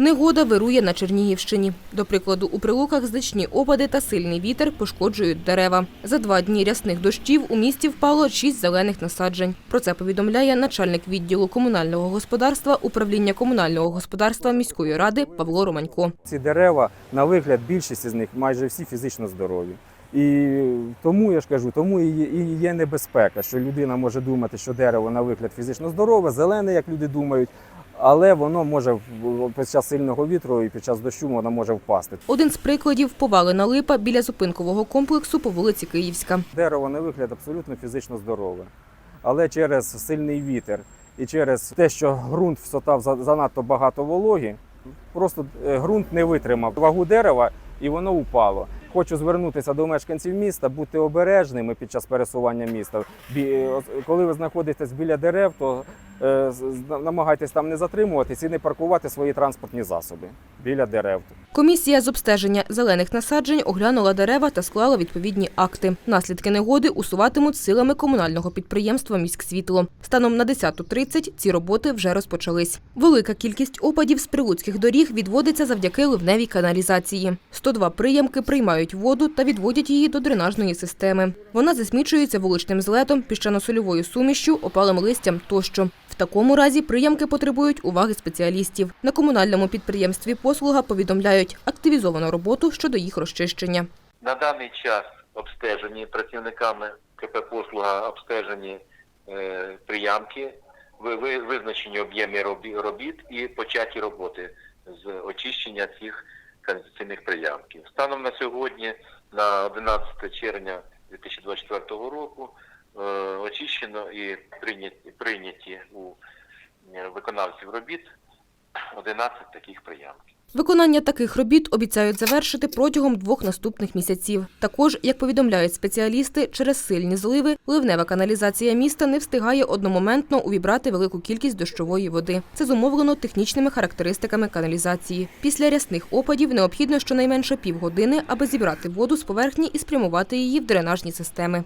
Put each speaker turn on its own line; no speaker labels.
Негода вирує на Чернігівщині. До прикладу, у прилуках значні опади та сильний вітер пошкоджують дерева. За два дні рясних дощів у місті впало шість зелених насаджень. Про це повідомляє начальник відділу комунального господарства управління комунального господарства міської ради Павло Романько.
Ці дерева, на вигляд, більшість з них майже всі фізично здорові. І тому я ж кажу, тому і є, і є небезпека, що людина може думати, що дерево на вигляд фізично здорове, зелене, як люди думають, але воно може під час сильного вітру і під час дощу воно може впасти.
Один з прикладів повалена липа біля зупинкового комплексу по вулиці Київська.
Дерево на вигляд абсолютно фізично здорове. Але через сильний вітер і через те, що ґрунт всотав за- занадто багато вологі, просто е, ґрунт не витримав вагу дерева і воно упало. Хочу звернутися до мешканців міста, бути обережними під час пересування міста. Е, Коли ви знаходитесь біля дерев, то намагайтесь там не затримуватись і не паркувати свої транспортні засоби біля дерев.
Комісія з обстеження зелених насаджень оглянула дерева та склала відповідні акти. Наслідки негоди усуватимуть силами комунального підприємства «Міськсвітло». Станом на 10.30 ці роботи вже розпочались. Велика кількість опадів з прилуцьких доріг відводиться завдяки ливневій каналізації. 102 приямки приймають воду та відводять її до дренажної системи. Вона засмічується вуличним злетом, піщано-сольовою сумішшю, опалим листям тощо. В такому разі приямки потребують уваги спеціалістів. На комунальному підприємстві «Послуга» повідомляють активізовану роботу щодо їх розчищення.
На даний час обстежені працівниками КП «Послуга» обстежені е, приямки, ви- ви- визначені об'єми робі- робіт і початі роботи з очищення цих каналізаційних приямків. Станом на сьогодні, на 11 червня 2024 року, очищено і прийняті, прийняті у е, виконавців робіт 11 таких приямків.
Виконання таких робіт обіцяють завершити протягом двох наступних місяців. Також, як повідомляють спеціалісти, через сильні зливи ливнева каналізація міста не встигає одномоментно увібрати велику кількість дощової води. Це зумовлено технічними характеристиками каналізації. Після рясних опадів необхідно щонайменше півгодини, аби зібрати воду з поверхні і спрямувати її в дренажні системи.